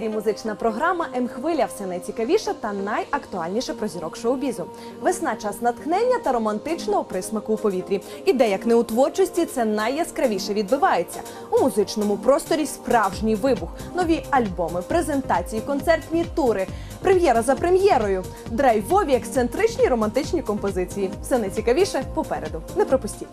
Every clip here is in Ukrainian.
ефірі музична програма М-хвиля. Все найцікавіше та найактуальніше про зірок шоу-бізу. Весна час натхнення та романтичного присмаку у повітрі. І де як не у творчості, це найяскравіше відбивається. У музичному просторі справжній вибух, нові альбоми, презентації, концертні тури. Прем'єра за прем'єрою, драйвові, ексцентричні романтичні композиції. Все найцікавіше попереду. Не пропустіть.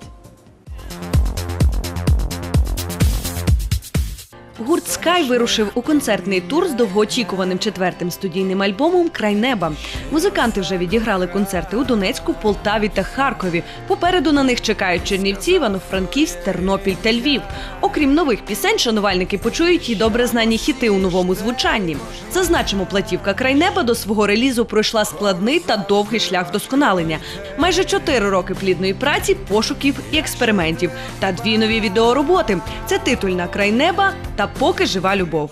Гурт Скай вирушив у концертний тур з довгоочікуваним четвертим студійним альбомом Край неба. Музиканти вже відіграли концерти у Донецьку, Полтаві та Харкові. Попереду на них чекають Чернівці, Івано-Франківськ, Тернопіль та Львів. Окрім нових пісень, шанувальники почують і добре знані хіти у новому звучанні. Зазначимо, платівка Край неба до свого релізу пройшла складний та довгий шлях вдосконалення. Майже чотири роки плідної праці, пошуків і експериментів. Та дві нові відеороботи. Це титульна край неба та поки жива любов.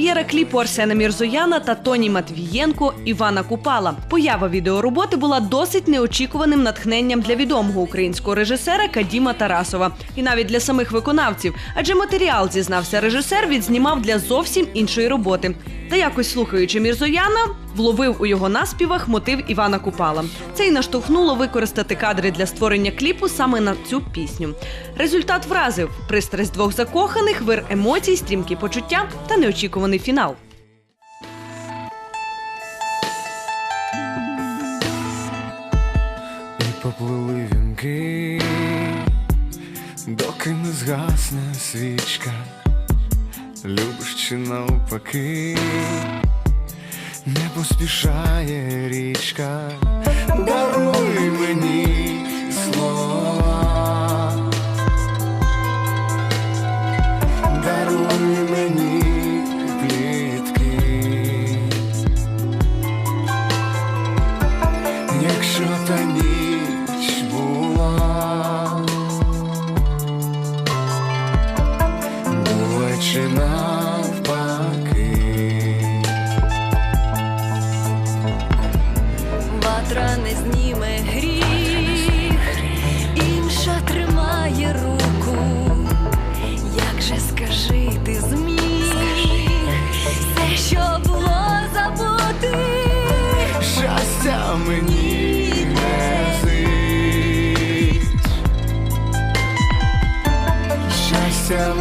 Прем'єра кліпу Арсена Мірзояна та Тоні Матвієнко Івана Купала. Поява відеороботи була досить неочікуваним натхненням для відомого українського режисера Кадіма Тарасова, і навіть для самих виконавців, адже матеріал зізнався режисер, відзнімав для зовсім іншої роботи. Та якось слухаючи Мірзояна, вловив у його наспівах мотив Івана Купала. Це й наштовхнуло використати кадри для створення кліпу саме на цю пісню. Результат вразив пристрасть двох закоханих, вир емоцій, стрімкі почуття та неочікуваний фінал. І поплили вінки, доки не згасне свічка, любиш чи навпаки, не поспішає річка,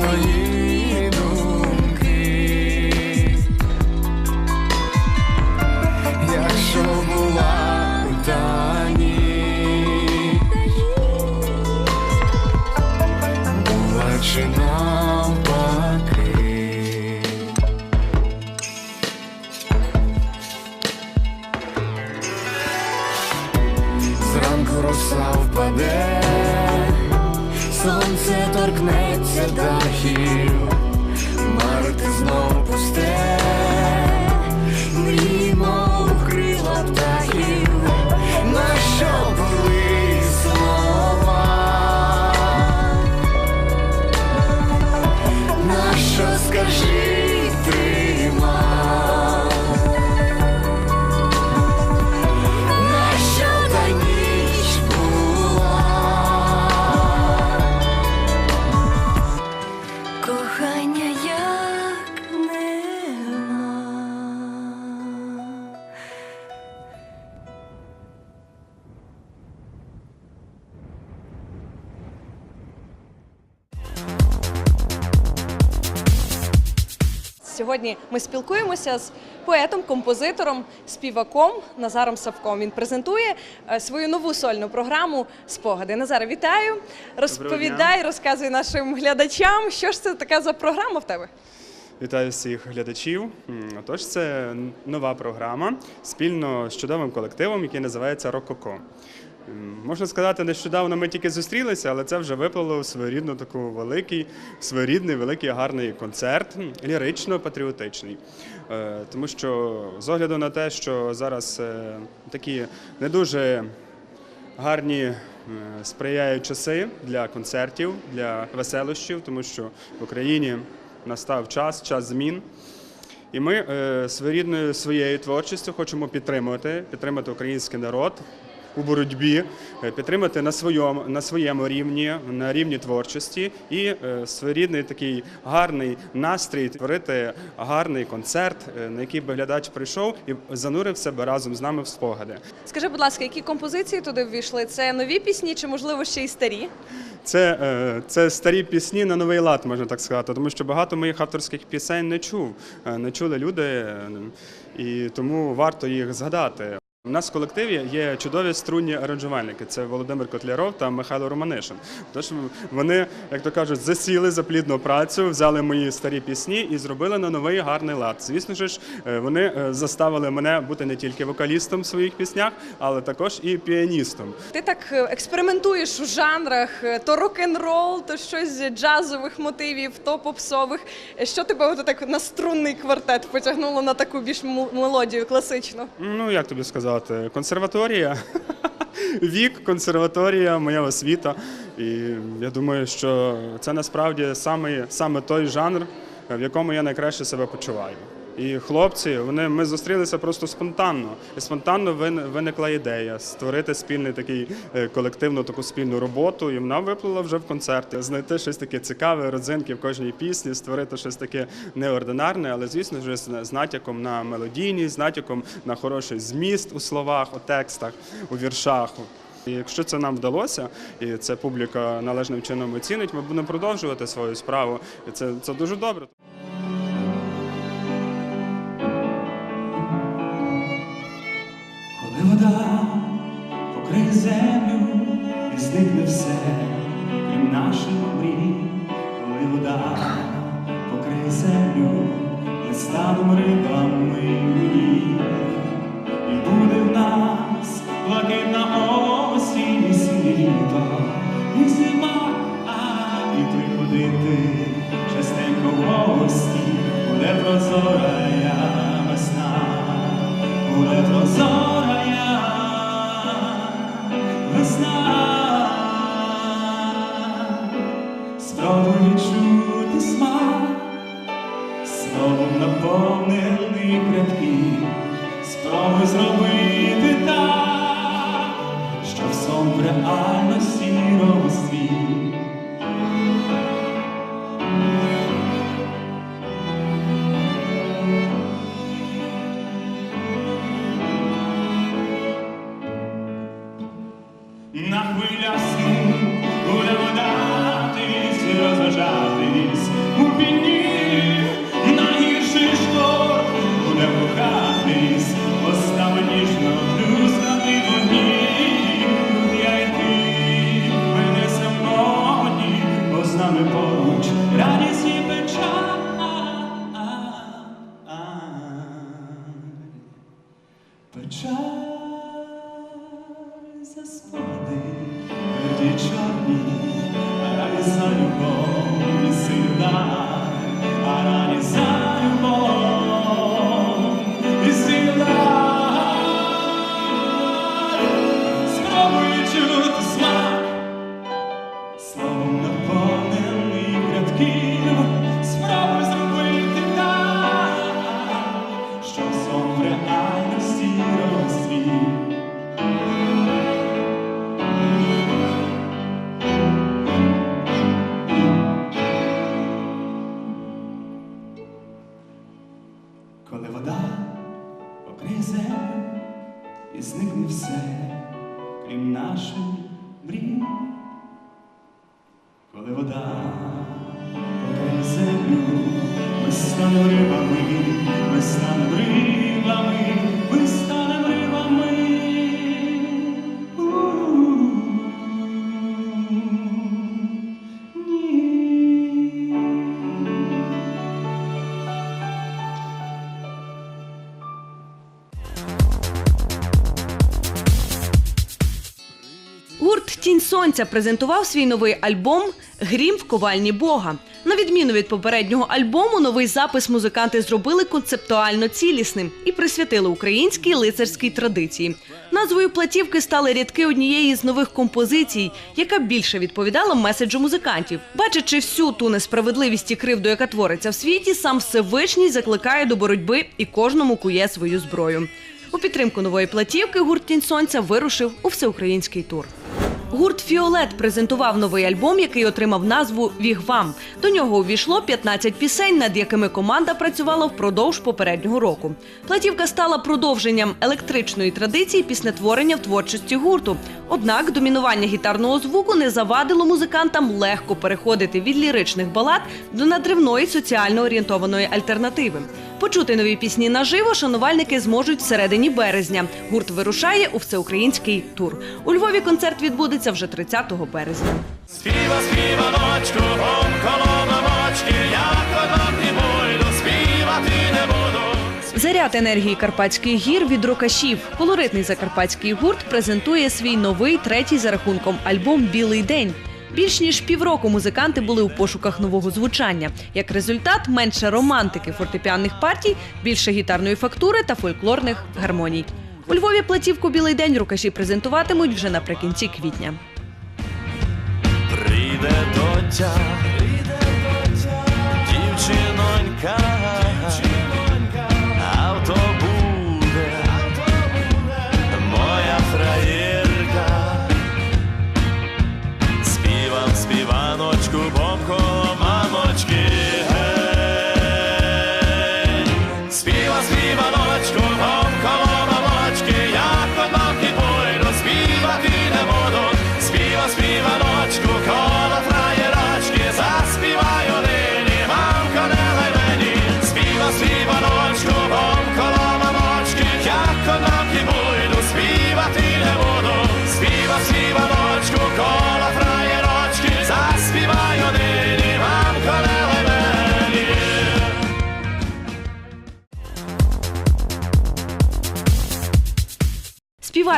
щастя мої Сьогодні ми спілкуємося з поетом, композитором, співаком Назаром Савком. Він презентує е, свою нову сольну програму Спогади. Назаре, вітаю! Розповідай, розказуй нашим глядачам, що ж це така за програма в тебе? Вітаю всіх глядачів. Отож, це нова програма спільно з чудовим колективом, який називається Рококо. Можна сказати, нещодавно ми тільки зустрілися, але це вже виплило в своєрідну таку великий, своєрідний, великий гарний концерт, лірично-патріотичний. Е, Тому що з огляду на те, що зараз е, такі не дуже гарні сприяють часи для концертів, для веселощів, тому що в Україні настав час, час змін. І ми е, своєрідною своєю творчістю хочемо підтримувати, підтримати український народ у боротьбі, е, підтримати на своєму, на своєму рівні, на рівні творчості і е, своєрідний такий гарний настрій, творити гарний концерт, е, на який би глядач прийшов і занурив себе разом з нами в спогади. Скажи, будь ласка, які композиції туди ввійшли? Це нові пісні чи, можливо, ще й старі? Це, це старі пісні на новий лад, можна так сказати, тому що багато моїх авторських пісень не чув, не чули люди, і тому варто їх згадати. У нас в колективі є чудові струнні аранжувальники. Це Володимир Котляров та Михайло Романишин. Тож вони, як то кажуть, засіли за плідну працю, взяли мої старі пісні і зробили на новий гарний лад. Звісно ж, е, вони е, заставили мене бути не тільки вокалістом в своїх піснях, але також і піаністом. Ти так е, експериментуєш у жанрах: то рок-н-рол, то щось з джазових мотивів, то попсових. Що тебе от так на струнний квартет потягнуло на таку більш мелодію класичну? Ну, як тобі сказати, консерваторія. Вік, консерваторія, моя освіта. І я думаю, що це насправді саме, саме той жанр, в якому я найкраще себе почуваю. І хлопці, вони ми зустрілися просто спонтанно. І спонтанно вин- виникла ідея створити спільний такий е, колективну таку спільну роботу. І вона виплила вже в концерті. Знайти щось таке цікаве, родзинки в кожній пісні, створити щось таке неординарне, але звісно з з натяком на мелодійність, з натяком на хороший зміст у словах, у текстах, у віршах. І якщо це нам вдалося, і це публіка належним чином оцінить, ми будемо продовжувати свою справу. І це, це дуже добре. Покриє землю Печаль за спогади, чорні, а раді за любов і сила, і зникне все, крім наших мрій. Коли вода покриє землю, ми станемо рибами, ми станемо рибами, Сонця презентував свій новий альбом Грім в ковальні Бога. На відміну від попереднього альбому, новий запис музиканти зробили концептуально цілісним і присвятили українській лицарській традиції. Назвою платівки стали рядки однієї з нових композицій, яка більше відповідала меседжу музикантів. Бачачи всю ту несправедливість і кривду, яка твориться в світі, сам Всевишній закликає до боротьби і кожному кує свою зброю. У підтримку нової платівки гурт Тінь Сонця вирушив у всеукраїнський тур. Гурт Фіолет презентував новий альбом, який отримав назву Вігвам. До нього увійшло 15 пісень, над якими команда працювала впродовж попереднього року. Платівка стала продовженням електричної традиції піснетворення в творчості гурту. Однак домінування гітарного звуку не завадило музикантам легко переходити від ліричних балад до надривної соціально орієнтованої альтернативи. Почути нові пісні наживо шанувальники зможуть всередині березня. Гурт вирушає у всеукраїнський тур. У Львові концерт відбудеться вже 30 березня. Співа, співа, дочку, гом, колома мочки, як одна буду, співати не буду. Заряд енергії Карпатських гір від рокашів. Колоритний закарпатський гурт презентує свій новий третій за рахунком альбом Білий день. Більш ніж півроку музиканти були у пошуках нового звучання. Як результат, менше романтики фортепіанних партій, більше гітарної фактури та фольклорних гармоній. У Львові платівку Білий день рукаші презентуватимуть вже наприкінці квітня. Прийде до тя, дівчино дівчинонька,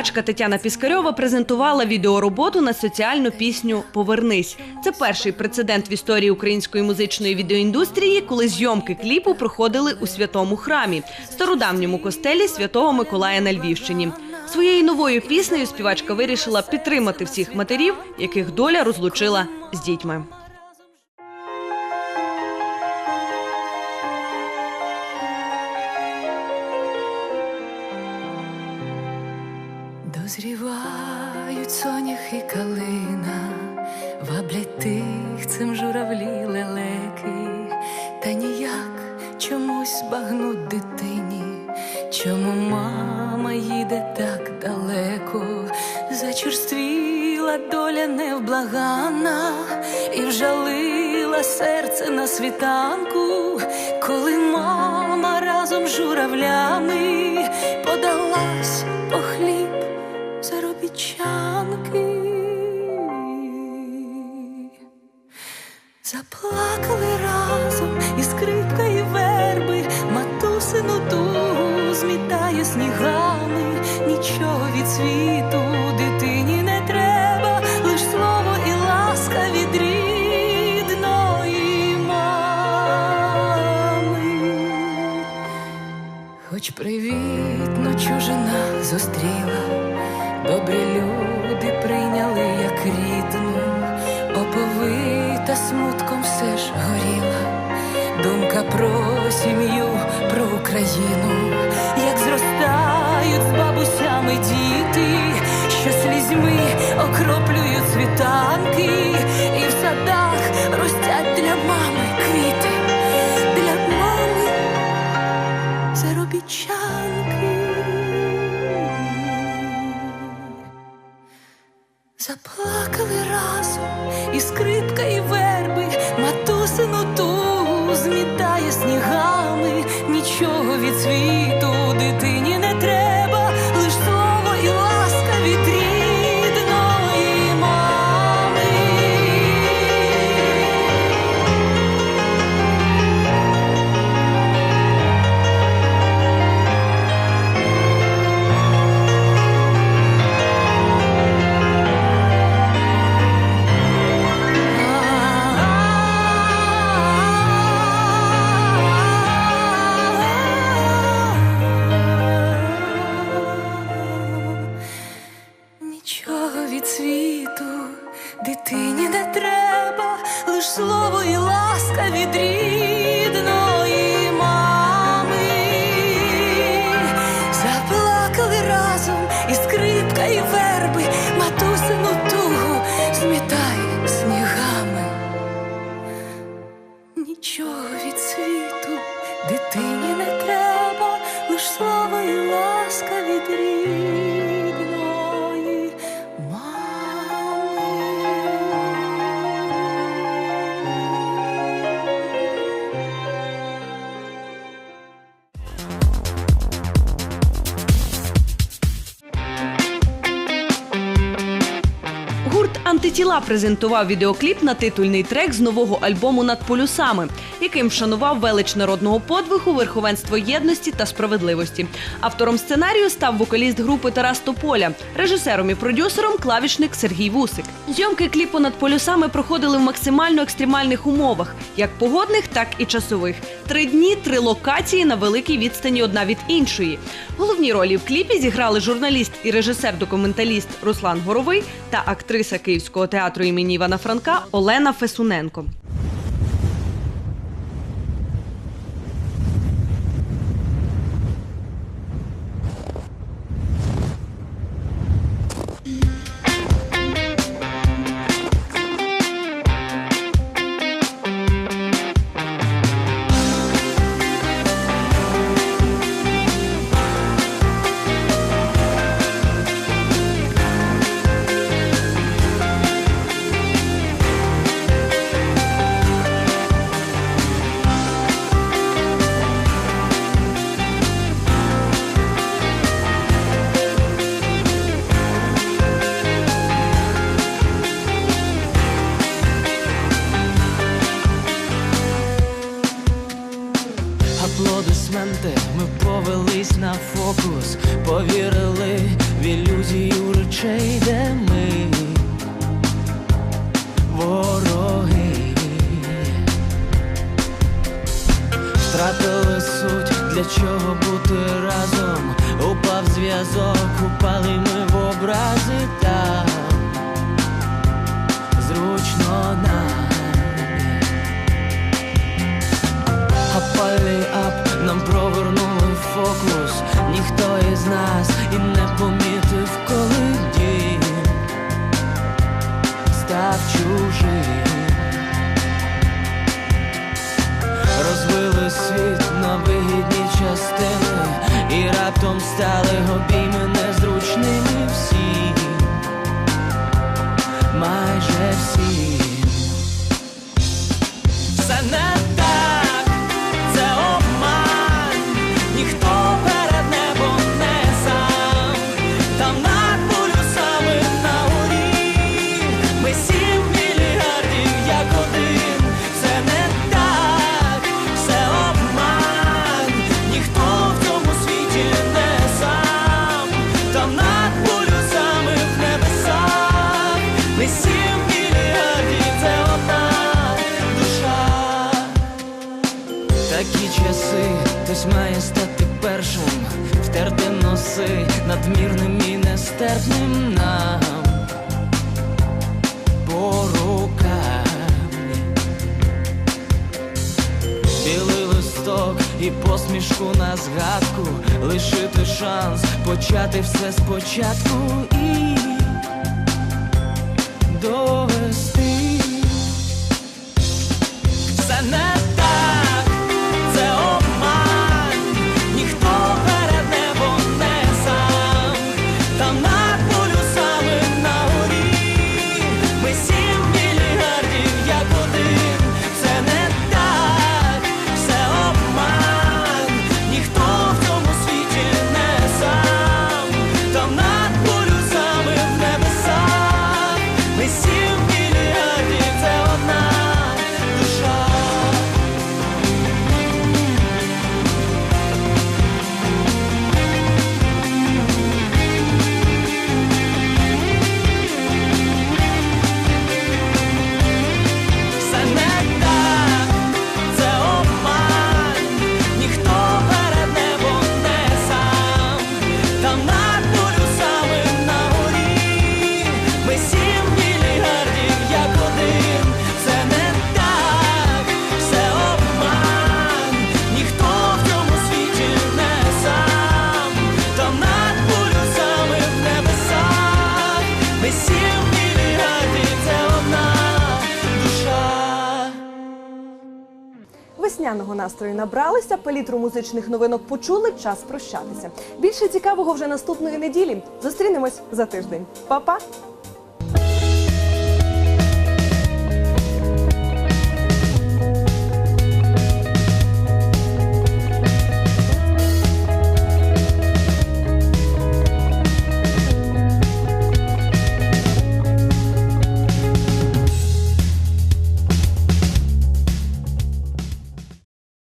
Співачка Тетяна Піскарьова презентувала відеороботу на соціальну пісню Повернись. Це перший прецедент в історії української музичної відеоіндустрії, коли зйомки кліпу проходили у святому храмі, стародавньому костелі Святого Миколая на Львівщині. Своєю новою піснею співачка вирішила підтримати всіх матерів, яких доля розлучила з дітьми. Серце на світанку, коли мама разом з журавлями подалась по хліб заробітчанки. Заплакали разом і скрипка, і верби, матусину тугу змітає снігами, нічого від світу Хоч привітно чужина зустріла, добрі люди прийняли як рідну, оповита смутком все ж горіла, думка про сім'ю, про Україну, як зростають з бабусями діти, що слізьми окроплюють світанки, і разом і ласка від Антитіла презентував відеокліп на титульний трек з нового альбому над полюсами, яким вшанував велич народного подвигу, верховенство єдності та справедливості. Автором сценарію став вокаліст групи Тарас Тополя, режисером і продюсером клавішник Сергій Вусик. Зйомки кліпу над полюсами проходили в максимально екстремальних умовах, як погодних, так і часових. Три дні, три локації на великій відстані одна від іншої. Головні ролі в кліпі зіграли журналіст і режисер-документаліст Руслан Горовий та актриса Київського театру імені Івана Франка Олена Фесуненко. fools став чужим, розвили світ на вигідні частини і раптом стали години. надмірним і нестерпним нам. По рукам. Білий листок і посмішку на згадку, лишити шанс почати все спочатку і довести. За нас. різдвяного настрою набралися, палітру музичних новинок почули. Час прощатися. Більше цікавого вже наступної неділі. Зустрінемось за тиждень. Па-па!